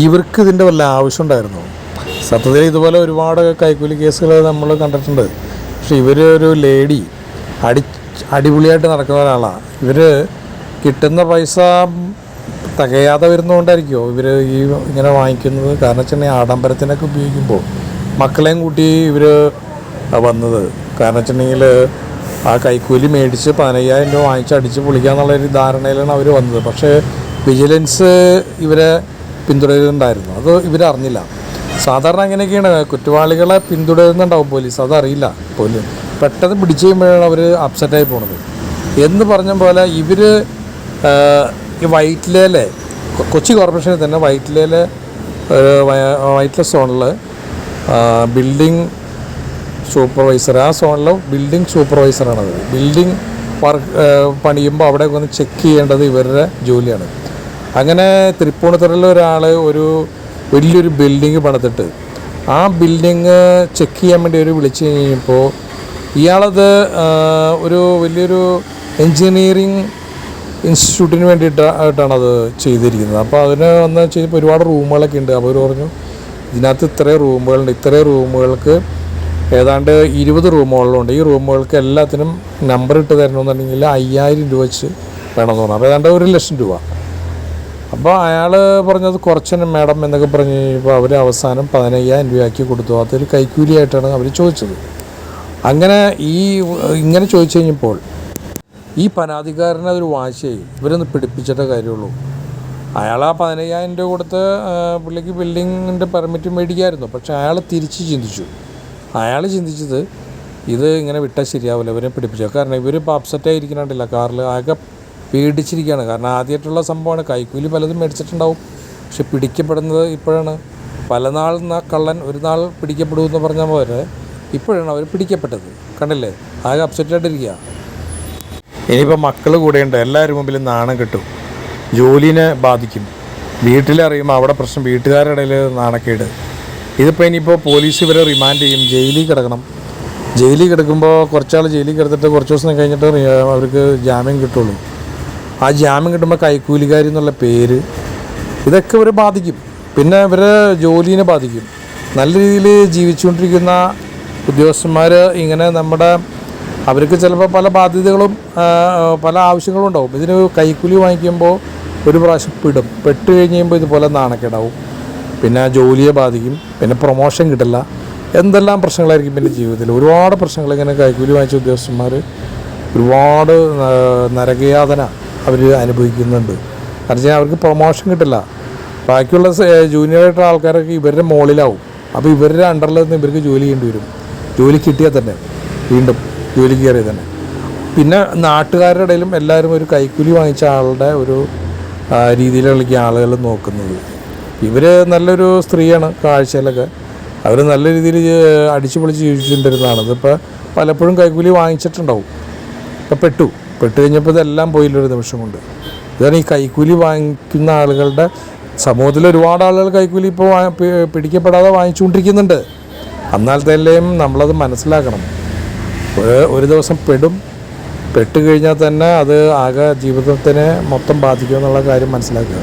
ഇവർക്ക് ഇതിന്റെ വല്ല ആവശ്യം ഉണ്ടായിരുന്നു? സത്യത്തിൽ ഇതുപോലെ ഒരുപാട് കൈക്കൂലി കേസുകൾ നമ്മൾ കണ്ടിട്ടുണ്ട്. പക്ഷെ ഇവർ ഒരു ലേഡി അടി അടിപൊളിയായിട്ട് നടക്കുന്ന ഒരാളാണ് ഇവർ കിട്ടുന്ന പൈസ തികയാതെ വരുന്നതുകൊണ്ടായിരിക്കുമോ ഇവർ ഈ ഇങ്ങനെ വാങ്ങിക്കുന്നത്? കാരണം വെച്ചിട്ടുണ്ടെങ്കിൽ ആഡംബരത്തിനൊക്കെ ഉപയോഗിക്കുമ്പോൾ മക്കളെയും കൂട്ടി ഇവർ വന്നത്. കാരണം വെച്ചിട്ടുണ്ടെങ്കിൽ ആ കൈക്കൂലി മേടിച്ച് പതിനയ്യായിരം രൂപ വാങ്ങിച്ച് അടിച്ച് പൊളിക്കുക ഒരു ധാരണയിലാണ് അവർ വന്നത്. പക്ഷേ വിജിലൻസ് ഇവരെ പിന്തുടരുന്നുണ്ടായിരുന്നു. അത് ഇവരറിഞ്ഞില്ല. സാധാരണ അങ്ങനെയൊക്കെയാണ് കുറ്റവാളികളെ പിന്തുടരുന്നുണ്ടാവും പോലീസ്? അതറിയില്ല. പോലീസ് പെട്ടെന്ന് പിടിച്ചു കഴിയുമ്പോഴാണ് അവർ അപ്സെറ്റായി പോണത്. എന്ന് പറഞ്ഞ പോലെ ഇവർ ഈ വൈറ്റിലേലെ കൊച്ചി കോർപ്പറേഷനിൽ തന്നെ വൈറ്റിലേലെ വൈറ്റില സോണിൽ ബിൽഡിംഗ് സൂപ്പർവൈസർ ആ സോണിൽ ബിൽഡിംഗ് സൂപ്പർവൈസറാണത്. ബിൽഡിംഗ് വർക്ക് പണിയുമ്പോൾ അവിടെ വന്ന് ചെക്ക് ചെയ്യേണ്ടത് ഇവരുടെ ജോലിയാണ്. അങ്ങനെ തൃപ്പൂണിത്തുറയിൽ ഒരാൾ ഒരു വലിയൊരു ബിൽഡിങ് പണിതിട്ട് ആ ബിൽഡിങ് ചെക്ക് ചെയ്യാൻ വേണ്ടി ഒരു വിളിച്ചു കഴിഞ്ഞപ്പോൾ ഇയാളത് ഒരു വലിയൊരു എൻജിനീയറിങ് ഇൻസ്റ്റിറ്റ്യൂട്ടിന് വേണ്ടിയിട്ടാണ് അത് ചെയ്തിരിക്കുന്നത്. അപ്പോൾ അതിന് വന്ന് ചെയ്തപ്പോൾ ഒരുപാട് റൂമുകളൊക്കെ ഉണ്ട്. അപ്പോൾ അവർ പറഞ്ഞു ഇതിനകത്ത് ഇത്രയും റൂമുകളുണ്ട് ഇത്രയും റൂമുകൾക്ക് ഏതാണ്ട് ഇരുപത് റൂമുകളുണ്ട് ഈ റൂമുകൾക്ക് എല്ലാത്തിനും നമ്പർ ഇട്ട് തരണമെന്നുണ്ടെങ്കിൽ അയ്യായിരം രൂപ വെച്ച് വേണമെന്ന് പറഞ്ഞു. അപ്പോൾ ഏതാണ്ട് ഒരു ലക്ഷം രൂപ. അപ്പോൾ അയാൾ പറഞ്ഞത് കുറച്ചെന്നെ മാഡം എന്നൊക്കെ പറഞ്ഞു കഴിഞ്ഞപ്പോൾ അവർ അവസാനം പതിനയ്യായിരം രൂപയാക്കി കൊടുത്തു. അതൊരു കൈക്കൂലിയായിട്ടാണ് അവർ ചോദിച്ചത്. അങ്ങനെ ഈ ഇങ്ങനെ ചോദിച്ചു കഴിഞ്ഞപ്പോൾ ഈ പരാതിക്കാരനെ അതൊരു വാശിയായി. ഇവരൊന്ന് പിടിപ്പിച്ചിട്ടേ കാര്യമുള്ളൂ. അയാൾ ആ പതിനയ്യായിരം രൂപ കൊടുത്ത് പുള്ളിക്ക് ബിൽഡിങ്ങിന്റെ പെർമിറ്റ് മേടിക്കായിരുന്നു. പക്ഷേ അയാൾ തിരിച്ച് ചിന്തിച്ചു. അയാൾ ചിന്തിച്ചത് ഇത് ഇങ്ങനെ വിട്ടാൽ ശരിയാവില്ല. ഇവരെ പിടിപ്പിച്ചു. കാരണം ഇവർ ഇപ്പോൾ അപ്സെറ്റായി ഇരിക്കുന്നുണ്ടല്ല കാറിൽ ആകെ പേടിച്ചിരിക്കുകയാണ്. കാരണം ആദ്യമായിട്ടുള്ള സംഭവമാണ് കൈക്കൂലി പലതും മേടിച്ചിട്ടുണ്ടാവും. പക്ഷെ പിടിക്കപ്പെടുന്നത് ഇപ്പോഴാണ്. പല നാൾ കള്ളൻ ഒരു നാൾ പിടിക്കപ്പെടുമെന്ന് പറഞ്ഞ പോലെ ഇപ്പോഴാണ് അവർ പിടിക്കപ്പെട്ടത്. കണ്ടില്ലേ? ആകെ അപ്സെറ്റായിട്ടിരിക്കുക ഇനിയിപ്പോൾ മക്കൾ കൂടെയുണ്ട്. എല്ലാവരും മുമ്പിലും നാണം കിട്ടും. ജോലിനെ ബാധിക്കും. വീട്ടിലറിയുമ്പോൾ അവിടെ പ്രശ്നം. വീട്ടുകാരുടെ ഇടയിൽ നാണക്കേട്. ഇതിപ്പോൾ ഇനിയിപ്പോൾ പോലീസ് ഇവരെ റിമാൻഡ് ചെയ്യും. ജയിലിൽ കിടക്കണം. ജയിലിൽ കിടക്കുമ്പോൾ കുറച്ചാൾ ജയിലിൽ കിടന്നിട്ട് കുറച്ച് ദിവസം കഴിഞ്ഞിട്ട് അവർക്ക് ജാമ്യം കിട്ടുള്ളൂ. ആ ജാമ്യം കിട്ടുമ്പോൾ കൈക്കൂലിക്കാരി എന്നുള്ള പേര് ഇതൊക്കെ ഇവരെ ബാധിക്കും. പിന്നെ ഇവരെ ജോലിനെ ബാധിക്കും. നല്ല രീതിയിൽ ജീവിച്ചുകൊണ്ടിരിക്കുന്ന ഉദ്യോഗസ്ഥന്മാർ ഇങ്ങനെ നമ്മുടെ അവർക്ക് ചിലപ്പോൾ പല ബാധ്യതകളും പല ആവശ്യങ്ങളും ഉണ്ടാവും. ഇതിന് കൈക്കൂലി വാങ്ങിക്കുമ്പോൾ ഒരു പ്രാവശ്യം പെടും. പെട്ട് കഴിഞ്ഞ് കഴിയുമ്പോൾ ഇതുപോലെ നാണക്കേടാവും. പിന്നെ ജോലിയെ ബാധിക്കും. പിന്നെ പ്രൊമോഷൻ കിട്ടില്ല. എന്തെല്ലാം പ്രശ്നങ്ങളായിരിക്കും പിന്നെ ജീവിതത്തിൽ? ഒരുപാട് പ്രശ്നങ്ങൾ ഇങ്ങനെ കൈക്കൂലി വാങ്ങിച്ച ഉദ്യോഗസ്ഥന്മാർ ഒരുപാട് നരകയാതന അവർ അനുഭവിക്കുന്നുണ്ട്. കാരണം വെച്ചാൽ അവർക്ക് പ്രൊമോഷൻ കിട്ടില്ല. ബാക്കിയുള്ള ജൂനിയറായിട്ടുള്ള ആൾക്കാരൊക്കെ ഇവരുടെ മുകളിലാവും അപ്പോൾ ഇവരുടെ അണ്ടറിൽ നിന്ന് ഇവർക്ക് ജോലി ചെയ്യേണ്ടി വരും. ജോലി കിട്ടിയാൽ തന്നെ. വീണ്ടും ജോലി കയറിയാൽ തന്നെ. പിന്നെ നാട്ടുകാരുടെ ഇടയിലും എല്ലാവരും ഒരു കൈക്കൂലി വാങ്ങിച്ച ആളുടെ ഒരു രീതിയിലുള്ള ആളുകൾ നോക്കുന്നത്. ഇവർ നല്ലൊരു സ്ത്രീയാണ് കാഴ്ചയിലൊക്കെ. അവർ നല്ല രീതിയിൽ അടിച്ചു പൊളിച്ച് ജീവിച്ചിട്ടുണ്ടിരുന്നതാണ് ഇതിപ്പോൾ പലപ്പോഴും കൈക്കൂലി വാങ്ങിച്ചിട്ടുണ്ടാവും. ഇപ്പം പെട്ടു. പെട്ട് കഴിഞ്ഞപ്പോൾ ഇതെല്ലാം പോയില്ലൊരു നിമിഷം കൊണ്ട് ഇതാണ് ഈ കൈക്കൂലി വാങ്ങിക്കുന്ന ആളുകളുടെ സമൂഹത്തിൽ ഒരുപാട് ആളുകൾ കൈക്കൂലി ഇപ്പോൾ പിടിക്കപ്പെടാതെ വാങ്ങിച്ചുകൊണ്ടിരിക്കുന്നുണ്ട്. എന്നാൽ തന്നെയും നമ്മളത് മനസ്സിലാക്കണം. ഒരു ദിവസം പെടും. പെട്ട് കഴിഞ്ഞാൽ തന്നെ അത് ആകെ ജീവിതത്തിനെ മൊത്തം ബാധിക്കുമെന്നുള്ള കാര്യം മനസ്സിലാക്കുക.